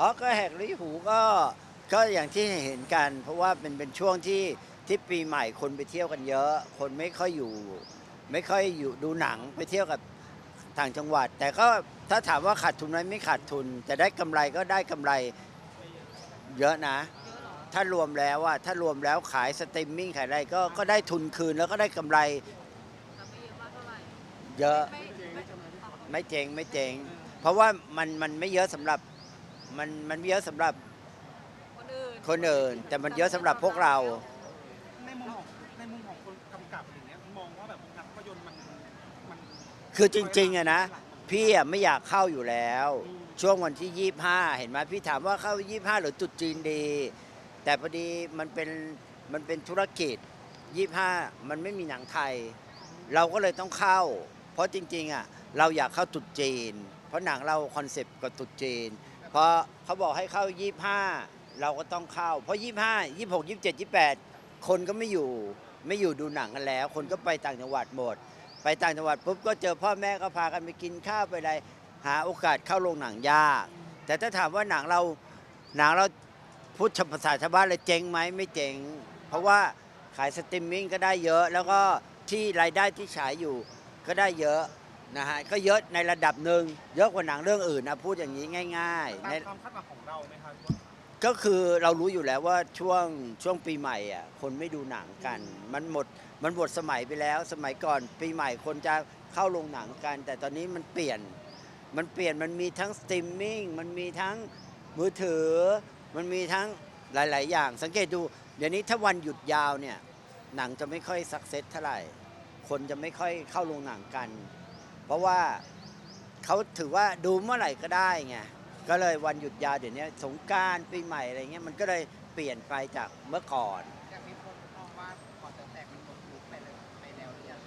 อ๋อก็แหกลิหูก็ก็อย่างที่เห็นกัน เพราะว่าเป็นเป็นช่วงที่ที่ปีใหม่คนไปเที่ยวกันเยอะ คนไม่ค่อยอยู่ ไม่ค่อยอยู่ดูหนังไปเที่ยวกับต่างจังหวัด แต่ก็ถ้าถามว่าขาดทุนไหมไม่ขาดทุน แต่ได้กำไรก็ได้กำไรเยอะนะ ถ้ารวมแล้วอะถ้ารวมแล้วขายสตรีมมิ่งขายอะไรก็ก็ได้ทุนคืนแล้วก็ได้กำไร เยอะมาไรเยอะไม่ไม่ไม่เจ๊งไม่เจ๊งเพราะว่ามันมันไม่เยอะสำหรับ มันมันไม่เยอะสำหรับคนอื่นคนอื่น แต่มันเยอะสำหรับพวกเรา ในมุมของในมุมของคนกำกับอย่างเงี้ยมองว่าแบบวงการภาพยนตร์มันมันคือจริงๆอะนะ พี่อะไม่อยากเข้าอยู่แล้ว ช่วงวันที่ 25 เห็นไหมพี่ถามว่าเข้า 25 หรือจุดจีนดี แต่พอดีมันเป็นมันเป็นธุรกิจ 25 มันไม่มีหนังไทย เราก็เลยต้องเข้า เพราะจริงๆอะเราอยากเข้าจุดจีน เพราะหนังเราคอนเซปต์กับจุดจีนเพราะเขาบอกให้เข้า 25 เราก็ต้องเข้า เพราะ 25 26 27 28 คนก็ไม่อยู่ไม่อยู่ดูหนังกันแล้ว คนก็ไปต่างจังหวัดหมด ไปต่างจังหวัดปุ๊บก็เจอพ่อแม่ก็พากันไปกินข้าวไปอะไรหาโอกาสเข้าโรงหนังยาก แต่ถ้าถามว่าหนังเราหนังเราพูดภาษาชาวบ้านเลยเจ๊งไหมไม่เจ๊งเพราะว่าขายสตรีมมิ่งก็ได้เยอะ แล้วก็ที่รายได้ที่ฉายอยู่ก็ได้เยอะ นะฮะก็เยอะในระดับหนึ่งเยอะกว่าหนังเรื่องอื่นนะพูดอย่างนี้ง่ายๆตาในมความคาดหวังของเราไหมครับ ก็คือเรารู้อยู่แล้วว่าช่วงช่วงปีใหม่อะคนไม่ดูหนังกัน มันหมดมันหมดสมัยไปแล้ว สมัยก่อนปีใหม่คนจะเข้าโรงหนังกัน แต่ตอนนี้มันเปลี่ยน มันเปลี่ยนมันมีทั้งสตรีมมิ่งมันมีทั้งมือถือ มันมีทั้งหลาย ๆ อย่าง สังเกตดู เดี๋ยวนี้ถ้าวันหยุดยาวเนี่ยหนังจะไม่ค่อยสักเซสเท่าไหร่ คนจะไม่ค่อยเข้าโรงหนังกัน เพราะว่าเขาถือว่าดูเมื่อไหร่ก็ได้ไงก็เลยวันหยุดยาวเดี๋ยวนี้สงกรารปีใหม่อะไรเงี้ยมันก็เลยเปลี่ยนไปจากเมื่อก่อน อย่างมีคนมองว่าก่อนจะแตกมันหมดยุคไปเลยไปแล้วหรือยัง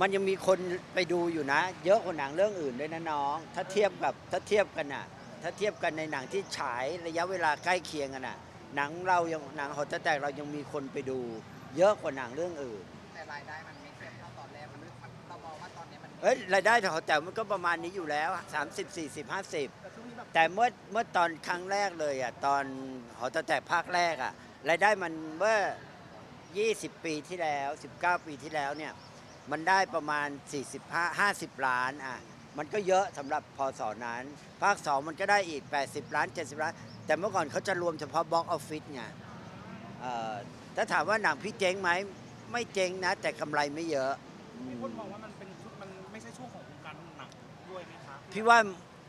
มันยังมีคนไปดูอยู่นะ เยอะกว่าหนังเรื่องอื่นด้วยนะน้อง ถ้าเทียบกับถ้าเทียบกันน่ะ ถ้าเทียบกันในหนังที่ฉายระยะเวลาใกล้เคียงกันน่ะ หนังเรายังหนังหอจะแตกเรายังมีคนไปดู เยอะกว่าหนังเรื่องอื่น แต่รายได้มันไม่เทียบเท่าตอนแรกมันมันเรามองว่าตอนนี้มัน เอ้ยรายได้หอแตกมันก็ประมาณนี้อยู่แล้ว 30 40 50แต่ช่วงนี้แบแต่เมื่อเมื่อตอนครั้งแรกเลยอะตอนหอจะแตกภาคแรกอะรายได้มันเมื่อ 20 ปีที่แล้ว 19 ปีที่แล้วเนี่ยมันได้ประมาณ 45 50 ล้านอะมันก็เยอะสำหรับพศนั้น ภาค 2 มันก็ได้อีก 80 ล้าน 70 ล้าน แต่เมื่อก่อนเขาจะรวมเฉพาะบล็อกออฟฟิศไงเอ่อถ้าถามว่าหนังพี่เจ๊งไหมไม่เจ๊งนะ แต่กำไรไม่เยอะ มีคนมองว่ามัน พี่ว่า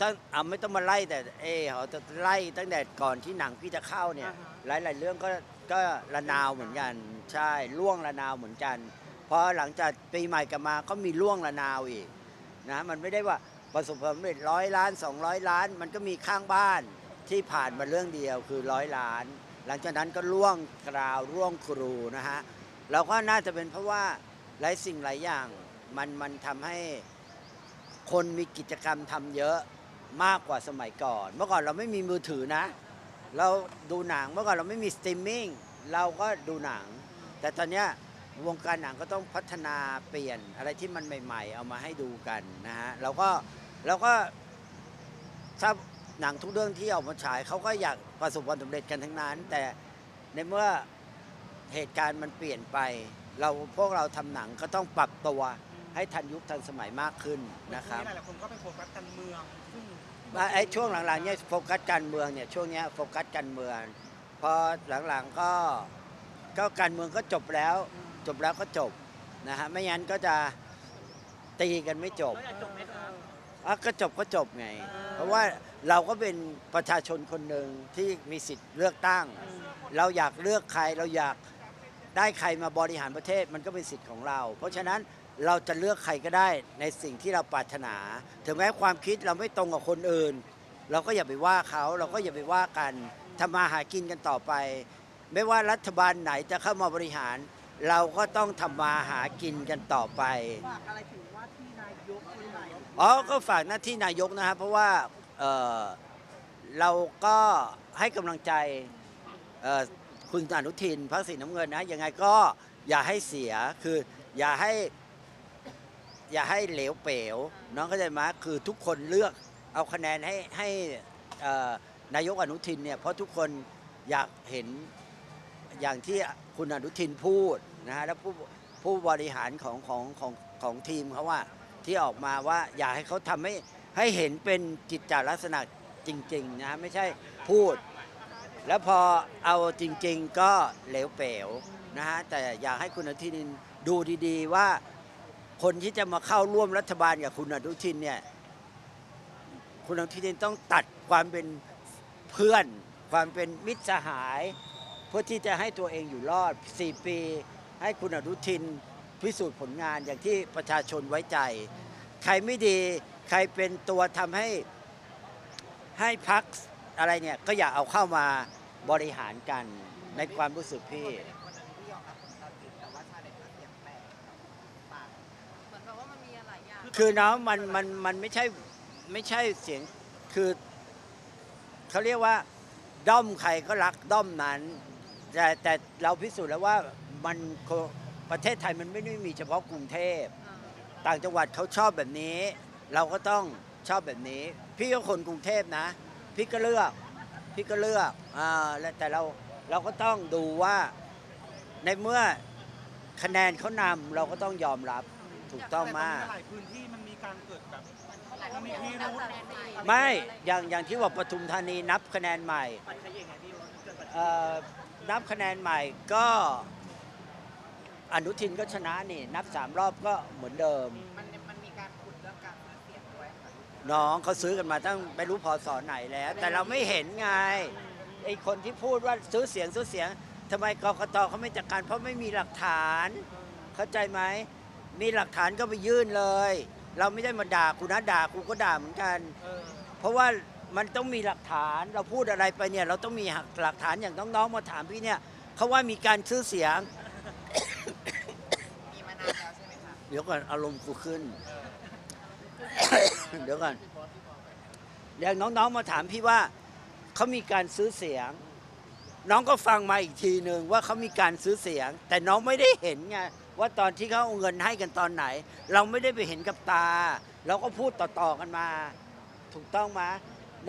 ตั้งอะไม่ต้องมาไล่แต่เออเขาจะไล่ตั้งแต่ก่อนที่หนังพี่จะเข้าเนี่ย หลาย ๆ เรื่องก็ก็ระนาวเหมือนกันใช่ล่วงระนาวเหมือนกันพอหลังจากปีใหม่กลับมาก็มีล่วงระนาวอีกนะมันไม่ได้ว่าประสบความสำเร็จร้อยล้าน 200 ล้าน มันก็มีข้างบ้านที่ผ่านมาเรื่องเดียวคือร้อยล้าน หลังจากนั้นก็ล่วงกราวล่วงครูนะฮะเราก็น่าจะเป็นเพราะว่าหลายสิ่งหลายอย่างมันมันทำให้ คนมีกิจกรรมทำเยอะมากกว่าสมัยก่อน เมื่อก่อนเราไม่มีมือถือนะ เราดูหนังเมื่อก่อนเราไม่มีสตรีมมิ่งเราก็ดูหนัง แต่ตอนนี้วงการหนังก็ต้องพัฒนาเปลี่ยนอะไรที่มันใหม่ ๆ เอามาให้ดูกันนะฮะเราก็เราก็ถ้าหนังทุกเรื่องที่ออกมาฉายเขาก็อยากประสบความสำเร็จกันทั้งนั้น แต่ในเมื่อเหตุการณ์มันเปลี่ยนไป เราพวกเราทำหนังก็ต้องปรับตัว ให้ทันยุคทันสมัยมากขึ้นนะครับช่วงหลายๆคนก็ไปโฟกัสการเมืองซึ่งว่าไอ้ช่วงหลังๆเนี่ยโฟกัสการเมืองเนี่ยช่วงเนี้ยโฟกัสการเมืองพอหลังๆก็ก็การเมืองก็จบแล้ว จบแล้วก็จบนะฮะไม่งั้นก็จะตีกันไม่จบแล้วอยากจบไหมครับ อะก็จบก็จบไง เพราะว่าเราก็เป็นประชาชนคนหนึ่งที่มีสิทธิ์เลือกตั้ง เราอยากเลือกใครเราอยากได้ใครมาบริหารประเทศมันก็เป็นสิทธิ์ของเรา เพราะฉะนั้น เราจะเลือกใครก็ได้ในสิ่งที่เราปรารถนา ถึงแม้ความคิดเราไม่ตรงกับคนอื่น เราก็อย่าไปว่าเขาเราก็อย่าไปว่ากันทำมาหากินกันต่อไป ไม่ว่ารัฐบาลไหนจะเข้ามาบริหาร เราก็ต้องทำมาหากินกันต่อไป ฝากอะไรถึงว่าที่นายกคนใหม่อ๋อ ก็ฝากหน้าที่นายกนะครับเพราะว่าเอ่อเราก็ให้กำลังใจเอ่อคุณอนุทินพรรคสีน้ำเงินนะยังไงก็อย่าให้เสียคืออย่าให้ อย่าให้เหลวเป๋ว น้องเข้าใจไหมคือทุกคนเลือกเอาคะแนนให้ให้เอ่อนายกอนุทินเนี่ยเพราะทุกคนอยากเห็นอย่างที่คุณอนุทินพูดนะฮะแล้วผู้ผู้บริหารของของของของทีมเขาว่าที่ออกมาว่าอยากให้เขาทำให้ให้เห็นเป็นจิตจาลักษณะจริงๆนะฮะไม่ใช่พูด แล้วพอเอาจริง ๆ ก็เหลวเป๋วนะฮะแต่อยากให้คุณอนุทินดูดีๆว่า คนที่จะมาเข้าร่วมรัฐบาลกับคุณอนุทินเนี่ยคุณอนุทินต้องตัดความเป็นเพื่อน ความเป็นมิตรสหาย เพื่อที่จะให้ตัวเองอยู่รอด 4 ปี ให้คุณอนุทินพิสูจน์ผลงานอย่างที่ประชาชนไว้ใจ ใครไม่ดีใครเป็นตัวทำให้ให้พักอะไรเนี่ยก็อย่าเอาเข้ามาบริหารกันในความรู้สึกพี่ คือน้องมันมันมันไม่ใช่ไม่ใช่เสียงคือเขาเรียกว่า ด้อมใครก็รักด้อมนั้น แต่แต่เราพิสูจน์แล้วว่ามันประเทศไทยมันไม่ได้มีเฉพาะกรุงเทพ ต่างจังหวัดเขาชอบแบบนี้ เราก็ต้องชอบแบบนี้ พี่ก็คนกรุงเทพนะ พี่ก็เลือกพี่ก็เลือกอ่าแล้วแต่เราเราก็ต้องดูว่าในเมื่อคะแนนเขานำเราก็ต้องยอมรับ ถูกต้องมาก แต่ตอนนี้หลายพื้นที่มันมีการเกิดแบบมันมีพิรุธไม่อย่างอย่างที่ว่าปทุมธานีนับคะแนนใหม่เอ่อนับคะแนนใหม่ก็อนุทินก็ชนะนี่ นับสามรอบก็เหมือนเดิม มันมันมีการขุดเรื่องการซื้อเสียงด้วยค่ะน้องเขาซื้อกันมาตั้งไม่รู้พอสอไหนแล้ว แต่เราไม่เห็นไงไอ้คนที่พูดว่าซื้อเสียงซื้อเสียงทำไมกกตเขาไม่จัดการเพราะไม่มีหลักฐาน เข้าใจไหม มีหลักฐานก็ไปยื่นเลย เราไม่ได้มาด่ากูนะด่ากูก็ด่าเหมือนกัน เออเพราะว่ามันต้องมีหลักฐานเราพูดอะไรไปเนี่ย เราต้องมีหลักฐานอย่างน้องๆมาถามพี่เนี่ยเขาว่ามีการซื้อเสียง มีมานานแล้วใช่ไหมคะเดี๋ยวก่อนอารมณ์กูขึ้น เดี๋ยวก่อนอย่างน้องๆมาถามพี่ว่าเขามีการซื้อเสียง น้องก็ฟังมาอีกทีหนึ่งว่าเขามีการซื้อเสียง แต่น้องไม่ได้เห็นไง ว่าตอนที่เขาเอาเงินให้กันตอนไหน เราไม่ได้ไปเห็นกับตา เราก็พูดต่อๆกันมา ถูกต้องไหม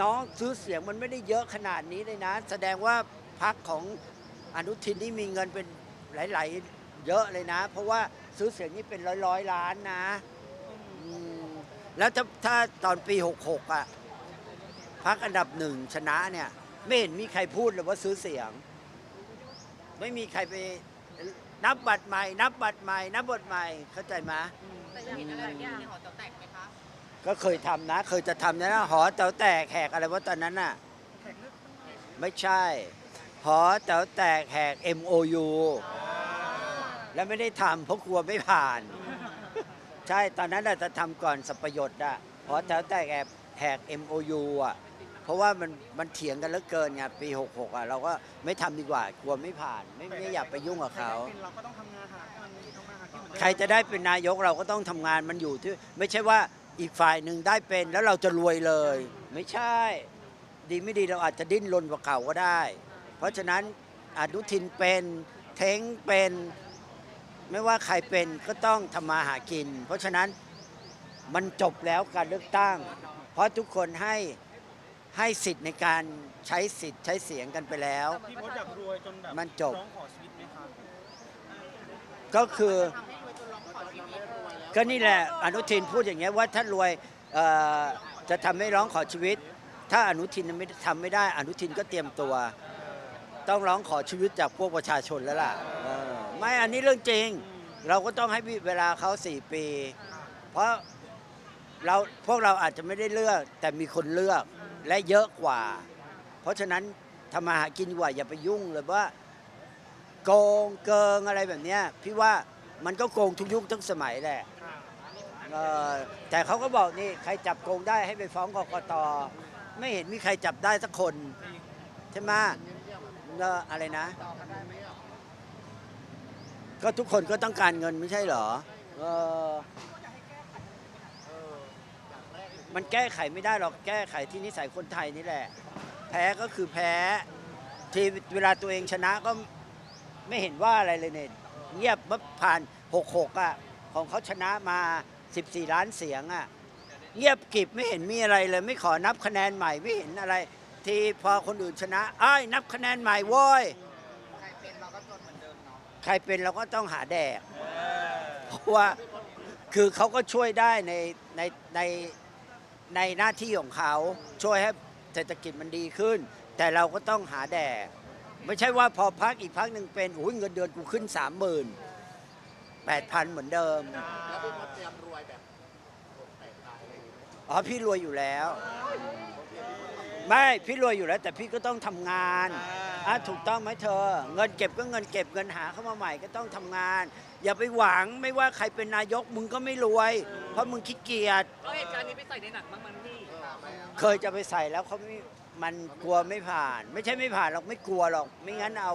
น้องซื้อเสียงมันไม่ได้เยอะขนาดนี้เลยนะ แสดงว่าพักของอนุทินนี่มีเงินเป็นหลาย ๆ เยอะเลยนะ เพราะว่าซื้อเสียงนี่เป็นร้อยๆล้านนะอืมแล้วถ้าถ้าตอนปี 66อะพักอันดับหนึ่งชนะเนี่ย ไม่เห็นมีใครพูดเลยว่าซื้อเสียง ไม่มีใครไป นับบัตรใหม่ นับบัตรใหม่ นับบัตรใหม่ เข้าใจไหมแต่อย่างหลายอย่างมีหอแต๋วแตกไหมคะก็เคยทำนะ เคยจะทำนะหอแต๋วแตกแหกอะไรว่าตอนนั้นน่ะแข่งเลือกไม่ใช่ หอแต๋วแตกแหก MOU แล้วไม่ได้ทำเพราะกลัวไม่ผ่าน ใช่ตอนนั้นน่ะจะทำก่อนสัปยศอะหอแต๋วแตกแอบแหก MOU อะ เพราะว่ามันมันเถียงกันเหลือเกินไงปี 66อะเราก็ไม่ทำดีกว่ากลัวไม่ผ่าน ไม่ไม่อยากไปยุ่งกับเขาใครได้เป็นเราก็ต้องทำงานหาเงินทำงานหาที่เหมือนเดิมใครจะได้เป็นนายกเราก็ต้องทำงานมันอยู่ที่ไม่ใช่ว่าอีกฝ่ายหนึ่งได้เป็นแล้วเราจะรวยเลย ไม่ใช่ ดีไม่ดีเราอาจจะดิ้นรนกว่าเก่าก็ได้ เพราะฉะนั้นอนุทินเป็นเท้งเป็น ไม่ว่าใครเป็นก็ต้องทำมาหากิน เพราะฉะนั้นมันจบแล้วการเลือกตั้ง เพราะทุกคนให้ ให้สิทธิ์ในการใช้สิทธิ์ใช้เสียงกันไปแล้ว พี่พศอยากรวยจนแบบมันจบ ร้องขอชีวิตไหมคะก็คือทำให้รวยจนร้องขอชีวิตรวยแล้วก็นี่แหละอนุทินพูดอย่างเงี้ยว่าถ้ารวยเอ่อจะทำให้ร้องขอชีวิต ถ้าอนุทินไม่ทำไม่ได้ อนุทินก็เตรียมตัว ต้องร้องขอชีวิตจากพวกประชาชนแล้วล่ะเออไม่อันนี้เรื่องจริง เราก็ต้องให้เวลาเขาสี่ปี เพราะ เราพวกเราอาจจะไม่ได้เลือก แต่มีคนเลือกและเยอะกว่า เพราะฉะนั้นทำมาหากินดีกว่าอย่าไปยุ่งเลยว่า โกงเกิงอะไรแบบเนี้ยพี่ว่ามันก็โกงทุกยุคทุกสมัยแหละเออแต่เขาก็บอกนี่ใครจับโกงได้ให้ไปฟ้องกกตไม่เห็นมีใครจับได้สักคนใช่ไหมเอออะไรนะ ก็ทุกคนก็ต้องการเงินไม่ใช่เหรอเออ มันแก้ไขไม่ได้หรอกแก้ไขที่นิสัยคนไทยนี่แหละ แพ้ก็คือแพ้ทีเวลาตัวเองชนะก็ไม่เห็นว่าอะไรเลยเนี่ยเงียบเมื่อผ่าน 66 อะ ของเขาชนะมา 14 ล้านเสียงอะ เงียบกิบไม่เห็นมีอะไรเลย ไม่ขอนับคะแนนใหม่ไม่เห็นอะไร ทีพอคนอื่นชนะไอ้ยนับคะแนนใหม่โว้ยใครเป็นเราก็จนเหมือนเดิมเนาะใครเป็นเราก็ต้องหาแดกเพราะว่าคือเขาก็ช่วยได้ในในใน ในหน้าที่ของเขาช่วยให้เศรษฐกิจมันดีขึ้น แต่เราก็ต้องหาแดกไม่ใช่ว่าพอพักอีกพักหนึ่งเป็นอุ้ยเงินเดือนกูขึ้นสามหมื่นแปดพันเหมือนเดิมแล้วพี่มดเตรียมรวยแบบอ๋อพี่รวยอยู่แล้ว ไม่พี่รวยอยู่แล้ว แต่พี่ก็ต้องทำงาน อะถูกต้องไหมเธอ เงินเก็บก็เงินเก็บเงินหาเข้ามาใหม่ก็ต้องทำงาน อย่าไปหวังไม่ว่าใครเป็นนายกมึงก็ไม่รวย เพราะมึงขี้เกียจ เอาเหตุการณ์นี้ไปใส่ในหนังบ้างมันพี่เคยจะไปใส่แล้วเขาไม่ มันกลัวไม่ผ่าน ไม่ใช่ไม่ผ่านหรอกไม่กลัวหรอก ไม่งั้นเอา